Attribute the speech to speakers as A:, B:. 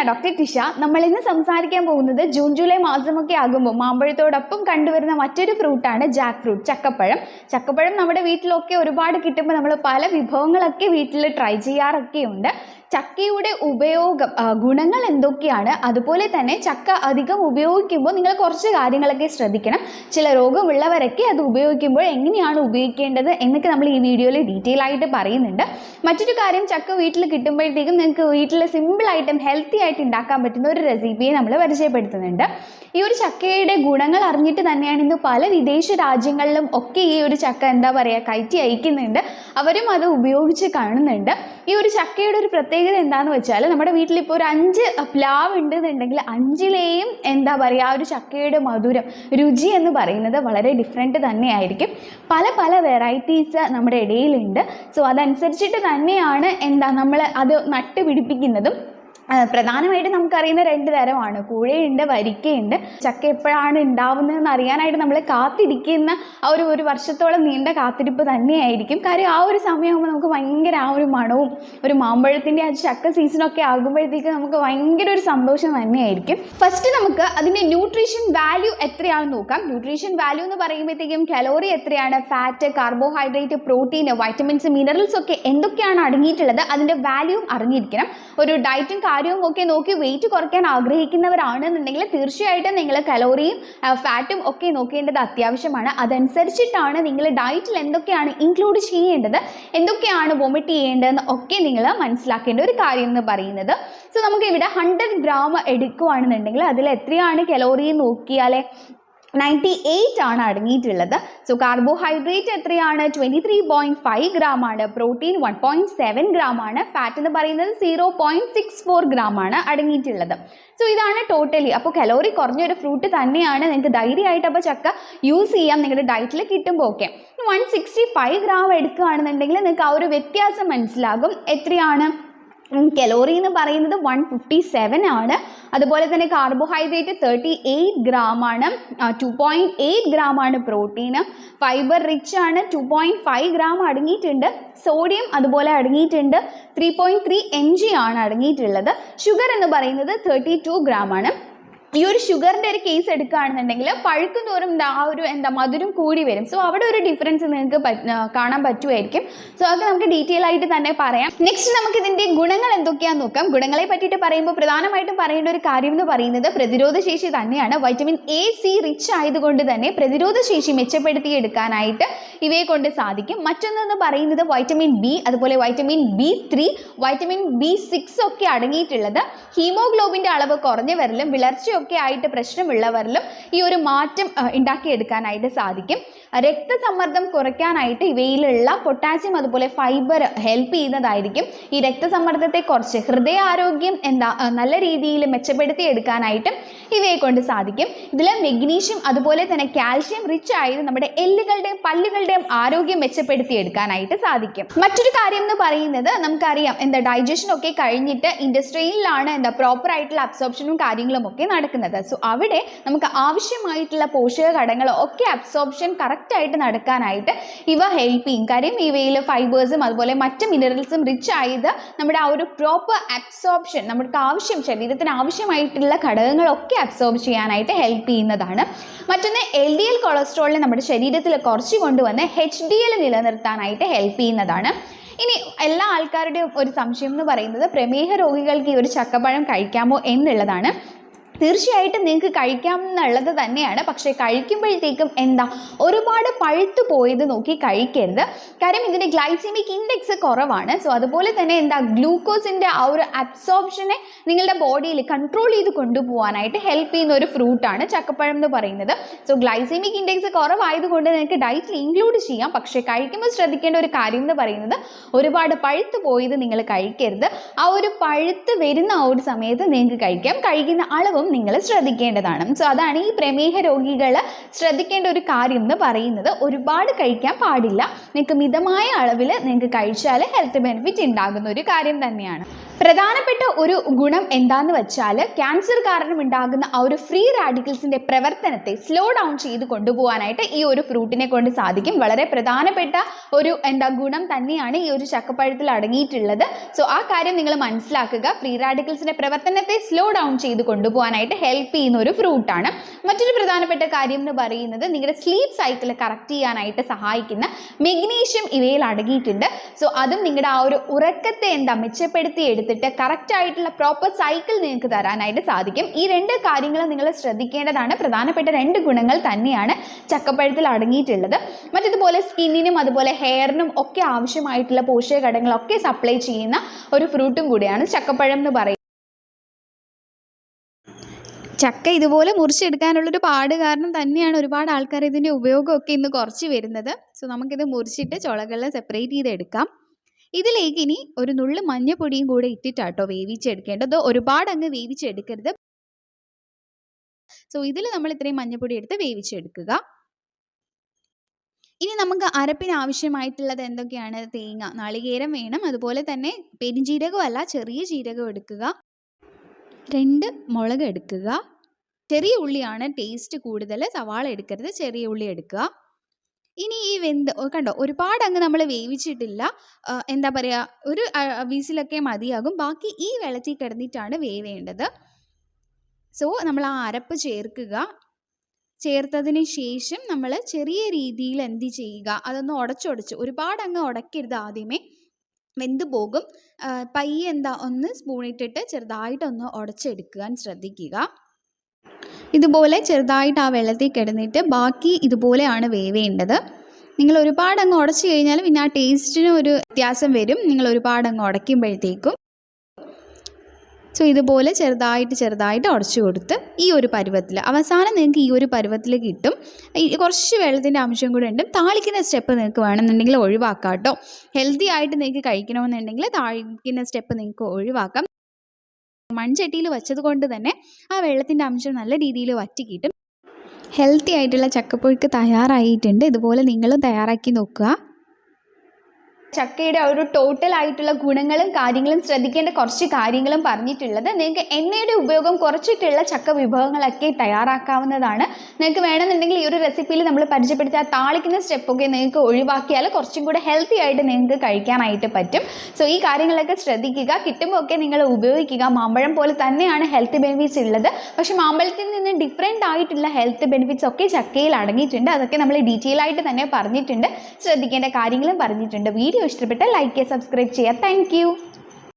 A: ഞാൻ ഡോക്ടർ ടിഷ. നമ്മൾ ഇന്ന് സംസാരിക്കാൻ പോകുന്നത് ജൂൺ ജൂലൈ മാസമൊക്കെ ആകുമ്പോൾ മാമ്പഴത്തോടൊപ്പം കണ്ടുവരുന്ന മറ്റൊരു ഫ്രൂട്ടാണ് ജാക്ക് ഫ്രൂട്ട് ചക്കപ്പഴം. ചക്കപ്പഴം നമ്മുടെ വീട്ടിലൊക്കെ ഒരുപാട് കിട്ടുമ്പോൾ നമ്മൾ പല വിഭവങ്ങളൊക്കെ വീട്ടിൽ ട്രൈ ചെയ്യാറൊക്കെ ഉണ്ട് ചക്കയുടെ ഉപയോഗം ഗുണങ്ങൾ എന്തൊക്കെയാണ്? അതുപോലെ തന്നെ ചക്ക അധികം ഉപയോഗിക്കുമ്പോൾ നിങ്ങൾ കുറച്ച് കാര്യങ്ങളൊക്കെ ശ്രദ്ധിക്കണം. ചില രോഗമുള്ളവരൊക്കെ അത് ഉപയോഗിക്കുമ്പോൾ എങ്ങനെയാണ് ഉപയോഗിക്കേണ്ടത് എന്നൊക്കെ നമ്മൾ ഈ വീഡിയോയിൽ ഡീറ്റെയിൽ ആയിട്ട് പറയുന്നുണ്ട്. മറ്റൊരു കാര്യം ചക്ക വീട്ടിൽ കിട്ടുമ്പോഴത്തേക്കും നിങ്ങൾക്ക് വീട്ടിൽ സിമ്പിൾ ആയിട്ടും ഹെൽത്തി ആയിട്ട് ഉണ്ടാക്കാൻ പറ്റുന്ന ഒരു റെസിപ്പിയെ നമ്മൾ പരിചയപ്പെടുത്തുന്നുണ്ട്. ഈ ഒരു ചക്കയുടെ ഗുണങ്ങൾ അറിഞ്ഞിട്ട് തന്നെയാണ് ഇന്ന് പല വിദേശ രാജ്യങ്ങളിലും ഒക്കെ ഈ ഒരു ചക്ക എന്താ പറയുക കയറ്റി അയക്കുന്നുണ്ട്. അവരും അത് ഉപയോഗിച്ച് കാണുന്നുണ്ട്. ഈ ഒരു ചക്കയുടെ ഒരു പ്രത്യേകത എന്താണെന്ന് വെച്ചാൽ നമ്മുടെ വീട്ടിൽ ഇപ്പോൾ ഒരു അഞ്ച് പ്ലാവ് ഉണ്ടെന്നുണ്ടെങ്കിൽ അഞ്ചിലെയും എന്താ പറയുക ആ ഒരു ചക്കയുടെ മധുരം രുചി എന്ന് പറയുന്നത് വളരെ ഡിഫറെന്റ് തന്നെയായിരിക്കും. പല പല വെറൈറ്റീസ് നമ്മുടെ ഇടയിലുണ്ട്. സോ അതനുസരിച്ചിട്ട് തന്നെയാണ് എന്താ നമ്മൾ അത് നട്ടുപിടിപ്പിക്കുന്നതും ആ, പ്രധാനമായിട്ട് നമുക്കറിയുന്ന രണ്ട് തരമാണ്. കൂഴയുണ്ട് വരിക്കയുണ്ട്. ചക്ക എപ്പോഴാണ് ഉണ്ടാവുന്നതെന്ന് അറിയാനായിട്ട് നമ്മൾ കാത്തിരിക്കുന്ന ആ ഒരു ഒരു വർഷത്തോളം നീണ്ട കാത്തിരിപ്പ് തന്നെയായിരിക്കും. കാര്യം ആ ഒരു സമയമാകുമ്പോൾ നമുക്ക് ഭയങ്കര ആ ഒരു മണവും ഒരു മാമ്പഴത്തിന്റെ ആ ചക്ക സീസണൊക്കെ ആകുമ്പോഴത്തേക്ക് നമുക്ക് ഭയങ്കര ഒരു സന്തോഷം തന്നെയായിരിക്കും. ഫസ്റ്റ് നമുക്ക് അതിന്റെ ന്യൂട്രീഷൻ വാല്യൂ എത്രയാണെന്ന് നോക്കാം. ന്യൂട്രീഷൻ വാല്യൂ എന്ന് പറയുമ്പോഴത്തേക്കും കലോറി എത്രയാണ്? Fat carbohydrate protein vitamins minerals ഒക്കെ എന്തൊക്കെയാണ് അടങ്ങിയിട്ടുള്ളത്? അതിന്റെ വാല്യൂം അറിഞ്ഞിരിക്കണം. ഒരു ഡയറ്റും കാര്യവും ഒക്കെ നോക്കി വെയിറ്റ് കുറയ്ക്കാൻ ആഗ്രഹിക്കുന്നവരാണെന്നുണ്ടെങ്കിൽ തീർച്ചയായിട്ടും നിങ്ങൾ കലോറിയും ഫാറ്റും ഒക്കെ നോക്കേണ്ടത് അത്യാവശ്യമാണ്. അതനുസരിച്ചിട്ടാണ് നിങ്ങൾ ഡയറ്റിൽ എന്തൊക്കെയാണ് ഇൻക്ലൂഡ് ചെയ്യേണ്ടത് എന്തൊക്കെയാണ് വൊമിറ്റ് ചെയ്യേണ്ടതെന്ന് ഒക്കെ നിങ്ങൾ മനസ്സിലാക്കേണ്ട ഒരു കാര്യം എന്ന് പറയുന്നത്. സോ നമുക്ക് ഇവിടെ ഹൺഡ്രഡ് ഗ്രാം എടുക്കുകയാണെന്നുണ്ടെങ്കിൽ അതിൽ എത്രയാണ് കലോറി നോക്കിയാലേ നയന്റി എയ്റ്റ് ആണ് അടങ്ങിയിട്ടുള്ളത്. സോ കാർബോഹൈഡ്രേറ്റ് എത്രയാണ്? Twenty three point five gram ആണ്. Protein one point seven gram ആണ്. ഫാറ്റ് എന്ന് പറയുന്നത് zero point six four gram ആണ് അടങ്ങിയിട്ടുള്ളത്. സോ ഇതാണ് ടോട്ടലി അപ്പോൾ കലോറി കുറഞ്ഞൊരു ഫ്രൂട്ട് തന്നെയാണ് നിങ്ങൾക്ക് ധൈര്യമായിട്ട് അപ്പോൾ ചക്ക യൂസ് ചെയ്യാം. നിങ്ങളുടെ ഡയറ്റിൽ കിട്ടുമ്പോൾ okay one sixty five gram എടുക്കുകയാണെന്നുണ്ടെങ്കിൽ നിങ്ങൾക്ക് ആ ഒരു വ്യത്യാസം മനസ്സിലാകും. എത്രയാണ്? കലോറി എന്ന് പറയുന്നത് വൺ ഫിഫ്റ്റി സെവൻ ആണ്. അതുപോലെ തന്നെ കാർബോഹൈഡ്രേറ്റ് തേർട്ടി എയ്റ്റ് ഗ്രാം ആണ് ടു പോയിന്റ് എയ്റ്റ് ഗ്രാം ആണ് പ്രോട്ടീന് ഫൈബർ റിച്ച് ആണ്. ടു പോയിന്റ് ഫൈവ് ഗ്രാം അടങ്ങിയിട്ടുണ്ട്. സോഡിയം അതുപോലെ അടങ്ങിയിട്ടുണ്ട്. Three point three M G ആണ് അടങ്ങിയിട്ടുള്ളത്. ഷുഗർ എന്ന് പറയുന്നത് തേർട്ടി ടു ഗ്രാം ആണ്. ഈ ഒരു ഷുഗറിന്റെ ഒരു കേസ് എടുക്കുകയാണെന്നുണ്ടെങ്കിൽ പഴുക്കും തോറും ആ ഒരു എന്താ മധുരം കൂടി വരും. സോ അവിടെ ഒരു ഡിഫറൻസ് നിങ്ങൾക്ക് കാണാൻ പറ്റുമായിരിക്കും. സോ അതൊക്കെ നമുക്ക് ഡീറ്റെയിൽ ആയിട്ട് തന്നെ പറയാം. നെക്സ്റ്റ് നമുക്ക് ഇതിന്റെ ഗുണങ്ങൾ എന്തൊക്കെയാണെന്ന് നോക്കാം. ഗുണങ്ങളെ പറ്റിയിട്ട് പറയുമ്പോൾ പ്രധാനമായിട്ടും പറയേണ്ട ഒരു കാര്യം എന്ന് പറയുന്നത് പ്രതിരോധ ശേഷി തന്നെയാണ്. വൈറ്റമിൻ എ സി റിച്ച് ആയതുകൊണ്ട് തന്നെ പ്രതിരോധശേഷി മെച്ചപ്പെടുത്തിയെടുക്കാനായിട്ട് ഇവയെ കൊണ്ട് സാധിക്കും. മറ്റൊന്നെന്ന് പറയുന്നത് വൈറ്റമിൻ ബി അതുപോലെ vitamin B three vitamin B six ഒക്കെ അടങ്ങിയിട്ടുള്ളത്. ഹീമോഗ്ലോബിന്റെ അളവ് കുറഞ്ഞവരിലും വിളർച്ചയൊക്കെ ആയിട്ട് പ്രശ്നമുള്ളവരിലും ഈ ഒരു മാറ്റം ഉണ്ടാക്കിയെടുക്കാനായിട്ട് സാധിക്കും. രക്തസമ്മർദ്ദം കുറയ്ക്കാനായിട്ട് ഇവയിലുള്ള പൊട്ടാസ്യം അതുപോലെ ഫൈബർ ഹെൽപ്പ് ചെയ്യുന്നതായിരിക്കും ഈ രക്തസമ്മർദ്ദത്തെ കുറച്ച് ഹൃദയാരോഗ്യം എന്താ നല്ല രീതിയിൽ മെച്ചപ്പെടുത്തി എടുക്കാനായിട്ടും ഇവയെ കൊണ്ട് സാധിക്കും. ഇതിൽ മെഗ്നീഷ്യം അതുപോലെ തന്നെ കാൽഷ്യം റിച്ച് ആയത് നമ്മുടെ എല്ലുകളുടെയും പല്ലുകളുടെയും ആരോഗ്യം മെച്ചപ്പെടുത്തി എടുക്കാനായിട്ട് സാധിക്കും. മറ്റൊരു കാര്യം എന്ന് പറയുന്നത് നമുക്കറിയാം എന്താ ഡൈജഷൻ ഒക്കെ കഴിഞ്ഞിട്ട് ഇൻഡസ്ട്രിയിലാണ് എന്താ പ്രോപ്പർ ആയിട്ടുള്ള അബ്സോർപ്ഷനും കാര്യങ്ങളും ഒക്കെ നടക്കുന്നത്. സോ അവിടെ നമുക്ക് ആവശ്യമായിട്ടുള്ള പോഷക ഘടകങ്ങളോ ഒക്കെ അബ്സോർപ്ഷൻ കറക്റ്റ് ആയിട്ട് നടക്കാനായിട്ട് ഇവ ഹെൽപ്പ് ചെയ്യും. കാര്യം ഇവയിൽ ഫൈബേഴ്സും അതുപോലെ മറ്റ് മിനറൽസും റിച്ച് ആയത് നമ്മുടെ ആ ഒരു പ്രോപ്പർ അബ്സോർപ്ഷൻ നമുക്ക് ആവശ്യം ശരീരത്തിന് ആവശ്യമായിട്ടുള്ള ഘടകങ്ങളൊക്കെ അബ്സോർബ് ചെയ്യാനായിട്ട് ഹെൽപ്പ് ചെയ്യുന്നതാണ്. മറ്റൊന്ന് എൽ ഡി എൽ കൊളസ്ട്രോളിനെ നമ്മുടെ ശരീരത്തിൽ കുറച്ച് കൊണ്ടുവന്ന് എച്ച് ഡി എൽ നിലനിർത്താനായിട്ട് ഹെൽപ്പ് ചെയ്യുന്നതാണ്. ഇനി എല്ലാ ആൾക്കാരുടെയും ഒരു സംശയം എന്ന് പറയുന്നത് പ്രമേഹ രോഗികൾക്ക് ഈ ഒരു ചക്കപ്പഴം കഴിക്കാമോ എന്നുള്ളതാണ്. തീർച്ചയായിട്ടും നിങ്ങൾക്ക് കഴിക്കാം എന്നുള്ളത് തന്നെയാണ്. പക്ഷേ കഴിക്കുമ്പോഴത്തേക്കും എന്താ ഒരുപാട് പഴുത്തു പോയത് നോക്കി കഴിക്കരുത്. കാര്യം ഇതിന്റെ ഗ്ലൈസിമിക് ഇൻഡെക്സ് കുറവാണ്. സോ അതുപോലെ തന്നെ എന്താ ഗ്ലൂക്കോസിന്റെ ആ ഒരു അബ്സോർപ്ഷനെ നിങ്ങളുടെ ബോഡിയിൽ കൺട്രോൾ ചെയ്ത് കൊണ്ടുപോകാനായിട്ട് ഹെൽപ്പ് ചെയ്യുന്ന ഒരു ഫ്രൂട്ടാണ് ചക്കപ്പഴം എന്ന് പറയുന്നത്. സോ ഗ്ലൈസിമിക് ഇൻഡെക്സ് കുറവായതുകൊണ്ട് നിങ്ങൾക്ക് ഡയറ്റിൽ ഇൻക്ലൂഡ് ചെയ്യാം. പക്ഷേ കഴിക്കുമ്പോൾ ശ്രദ്ധിക്കേണ്ട ഒരു കാര്യം എന്ന് പറയുന്നത് ഒരുപാട് പഴുത്ത് പോയത് നിങ്ങൾ കഴിക്കരുത്. ആ ഒരു പഴുത്ത് വരുന്ന ആ ഒരു സമയത്ത് നിങ്ങൾക്ക് കഴിക്കാം. കഴിക്കുന്ന അളവും നിങ്ങൾ ശ്രദ്ധിക്കേണ്ടതാണ്. സോ അതാണ് ഈ പ്രമേഹ രോഗികൾ ശ്രദ്ധിക്കേണ്ട ഒരു കാര്യം എന്ന് പറയുന്നത്. ഒരുപാട് കഴിക്കാൻ പാടില്ല. നിങ്ങൾക്ക് മിതമായ അളവിൽ നിങ്ങൾക്ക് കഴിച്ചാൽ ഹെൽത്ത് ബെനിഫിറ്റ് ഉണ്ടാകുന്ന ഒരു കാര്യം തന്നെയാണ്. പ്രധാനപ്പെട്ട ഒരു ഗുണം എന്താന്ന് വെച്ചാൽ ക്യാൻസർ കാരണം ഉണ്ടാകുന്ന ആ ഒരു ഫ്രീ റാഡിക്കൽസിന്റെ പ്രവർത്തനത്തെ സ്ലോ ഡൗൺ ചെയ്ത് കൊണ്ടുപോകാനായിട്ട് ഈ ഒരു ഫ്രൂട്ടിനെ കൊണ്ട് സാധിക്കും. വളരെ പ്രധാനപ്പെട്ട ഒരു എന്താ ഗുണം തന്നെയാണ് ഈ ഒരു ചക്കപ്പഴത്തിൽ അടങ്ങിയിട്ടുള്ളത്. സോ ആ കാര്യം നിങ്ങൾ മനസ്സിലാക്കുക. ഫ്രീ റാഡിക്കൽസിന്റെ പ്രവർത്തനത്തെ സ്ലോ ഡൗൺ ചെയ്ത് കൊണ്ടുപോകാനായിട്ട് ഹെൽപ്പ് ചെയ്യുന്ന ഒരു ഫ്രൂട്ടാണ്. മറ്റൊരു പ്രധാനപ്പെട്ട കാര്യം എന്ന് പറയുന്നത് നിങ്ങളുടെ സ്ലീപ്പ് സൈക്കിൾ കറക്റ്റ് ചെയ്യാനായിട്ട് സഹായിക്കുന്ന മെഗ്നീഷ്യം ഇവയിൽ അടങ്ങിയിട്ടുണ്ട്. സോ അതും നിങ്ങളുടെ ആ ഒരു ഉറക്കത്തെ എന്താ മെച്ചപ്പെടുത്തി എടുത്തിട്ട് കറക്റ്റ് ആയിട്ടുള്ള പ്രോപ്പർ സൈക്കിൾ നിങ്ങൾക്ക് തരാനായിട്ട് സാധിക്കും. ഈ രണ്ട് കാര്യങ്ങൾ നിങ്ങൾ ശ്രദ്ധിക്കേണ്ടതാണ്. പ്രധാനപ്പെട്ട രണ്ട് ഗുണങ്ങൾ തന്നെയാണ് ചക്കപ്പഴത്തിൽ അടങ്ങിയിട്ടുള്ളത്. മറ്റതുപോലെ സ്കിന്നിനും അതുപോലെ ഹെയറിനും ഒക്കെ ആവശ്യമായിട്ടുള്ള പോഷകഘടകങ്ങളൊക്കെ സപ്ലൈ ചെയ്യുന്ന ഒരു ഫ്രൂട്ടും കൂടിയാണ് ചക്കപ്പഴം എന്ന് പറയുന്നത്. ചക്ക ഇതുപോലെ മുറിച്ചെടുക്കാനുള്ളൊരു പാട് കാരണം തന്നെയാണ് ഒരുപാട് ആൾക്കാർ ഇതിന്റെ ഉപയോഗമൊക്കെ ഇന്ന് കുറച്ച് വരുന്നത്. സോ നമുക്കിത് മുറിച്ചിട്ട് ചുളകളിൽ സെപ്പറേറ്റ് ചെയ്തെടുക്കാം. ഇതിലേക്ക് ഇനി ഒരു നുള്ളു മഞ്ഞപ്പൊടിയും കൂടെ ഇട്ടിട്ടാട്ടോ വേവിച്ചെടുക്കേണ്ടത്. ഒരുപാട് അങ്ങ് വേവിച്ചെടുക്കരുത്. സോ ഇതിൽ നമ്മൾ ഇത്രയും മഞ്ഞപ്പൊടി എടുത്ത് വേവിച്ചെടുക്കുക. ഇനി നമുക്ക് അരപ്പിന് ആവശ്യമായിട്ടുള്ളത് എന്തൊക്കെയാണ്? തേങ്ങ നാളികേരം വേണം. അതുപോലെ തന്നെ പെരിഞ്ജീരകം അല്ല ചെറിയ ജീരകം എടുക്കുക. രണ്ട് മുളക് എടുക്കുക. ചെറിയ ഉള്ളിയാണ് ടേസ്റ്റ് കൂടുതൽ സവാള എടുക്കരുത് ചെറിയ ഉള്ളി എടുക്കുക. ഇനി ഈ വെന്ത് കണ്ടോ? ഒരുപാട് അങ്ങ് നമ്മൾ വേവിച്ചിട്ടില്ല. എന്താ പറയുക ഒരു വീസിലൊക്കെ മതിയാകും. ബാക്കി ഈ വെള്ളത്തിൽ കിടന്നിട്ടാണ് വേവേണ്ടത്. സോ നമ്മൾ ആ അരപ്പ് ചേർക്കുക. ചേർത്തതിന് ശേഷം നമ്മൾ ചെറിയ രീതിയിൽ എന്ത് ചെയ്യുക? അതൊന്ന് ഉടച്ചൊടച്ച് ഒരുപാട് അങ്ങ് ഉടക്കരുത് ആദ്യമേ. വെന്ത് പോകും. പയ്യെന്താ ഒന്ന് സ്പൂണിട്ടിട്ട് ചെറുതായിട്ടൊന്ന് ഉടച്ചെടുക്കാൻ ശ്രദ്ധിക്കുക. ഇതുപോലെ ചെറുതായിട്ട് ആ വെള്ളത്തിൽ കിടന്നിട്ട് ബാക്കി ഇതുപോലെയാണ് വേവേണ്ടത്. നിങ്ങൾ ഒരുപാട് അങ്ങ് ഉടച്ചു കഴിഞ്ഞാൽ പിന്നെ ആ ടേസ്റ്റിന് ഒരു വ്യത്യാസം വരും. നിങ്ങൾ ഒരുപാട് അങ്ങ് ഉടയ്ക്കുമ്പോഴത്തേക്കും. സോ ഇതുപോലെ ചെറുതായിട്ട് ചെറുതായിട്ട് ഉടച്ചു കൊടുത്ത് ഈ ഒരു പരുവത്തിൽ അവസാനം നിങ്ങൾക്ക് ഈ ഒരു പരുവത്തിൽ കിട്ടും. കുറച്ച് വെള്ളത്തിന്റെ അംശം കൂടെ ഉണ്ട്. താളിക്കുന്ന സ്റ്റെപ്പ് നിങ്ങൾക്ക് വേണമെന്നുണ്ടെങ്കിൽ ഒഴിവാക്കാം കേട്ടോ. ഹെൽത്തി ആയിട്ട് നിങ്ങൾക്ക് കഴിക്കണമെന്നുണ്ടെങ്കിൽ താളിക്കുന്ന സ്റ്റെപ്പ് നിങ്ങൾക്ക് ഒഴിവാക്കാം. മൺചട്ടിയിൽ വെച്ചത് കൊണ്ട് തന്നെ ആ വെള്ളത്തിന്റെ അംശം നല്ല രീതിയിൽ വറ്റി കിട്ടും. ഹെൽത്തി ആയിട്ടുള്ള ചക്കപ്പുഴുക്ക് തയ്യാറായിട്ടുണ്ട്. ഇതുപോലെ നിങ്ങളും തയ്യാറാക്കി നോക്കുക. ചക്കയുടെ ഒരു ടോട്ടൽ ആയിട്ടുള്ള ഗുണങ്ങളും കാര്യങ്ങളും ശ്രദ്ധിക്കേണ്ട കുറച്ച് കാര്യങ്ങളും പറഞ്ഞിട്ടുള്ളത് നിങ്ങൾക്ക് എണ്ണയുടെ ഉപയോഗം കുറച്ചിട്ടുള്ള ചക്ക വിഭവങ്ങളൊക്കെ തയ്യാറാക്കാവുന്നതാണ്. നിങ്ങൾക്ക് വേണമെന്നുണ്ടെങ്കിൽ ഈ ഒരു റെസിപ്പിയിൽ നമ്മൾ പരിചയപ്പെടുത്തിയ താളിക്കുന്ന സ്റ്റെപ്പൊക്കെ നിങ്ങൾക്ക് ഒഴിവാക്കിയാൽ കുറച്ചും കൂടെ ഹെൽത്തി ആയിട്ട് നിങ്ങൾക്ക് കഴിക്കാനായിട്ട് പറ്റും. സോ ഈ കാര്യങ്ങളൊക്കെ ശ്രദ്ധിക്കുക. കിട്ടുമ്പോൾ ഒക്കെ നിങ്ങൾ ഉപയോഗിക്കുക. മാമ്പഴം പോലെ തന്നെയാണ് ഹെൽത്ത് ബെനിഫിറ്റ്സ് ഉള്ളത്. പക്ഷേ മാമ്പഴത്തിൽ നിന്ന് ഡിഫറെന്റ് ആയിട്ടുള്ള ഹെൽത്ത് ബെനിഫിറ്റ്സ് ഒക്കെ ചക്കയിൽ അടങ്ങിയിട്ടുണ്ട്. അതൊക്കെ നമ്മൾ ഡീറ്റെയിൽ ആയിട്ട് തന്നെ പറഞ്ഞിട്ടുണ്ട്. ശ്രദ്ധിക്കേണ്ട കാര്യങ്ങളും പറഞ്ഞിട്ടുണ്ട്. വീഡിയോ ഇഷ്ടപ്പെട്ടാൽ ലൈക്ക് ചെയ്യുക. സബ്സ്ക്രൈബ് ചെയ്യുക താങ്ക്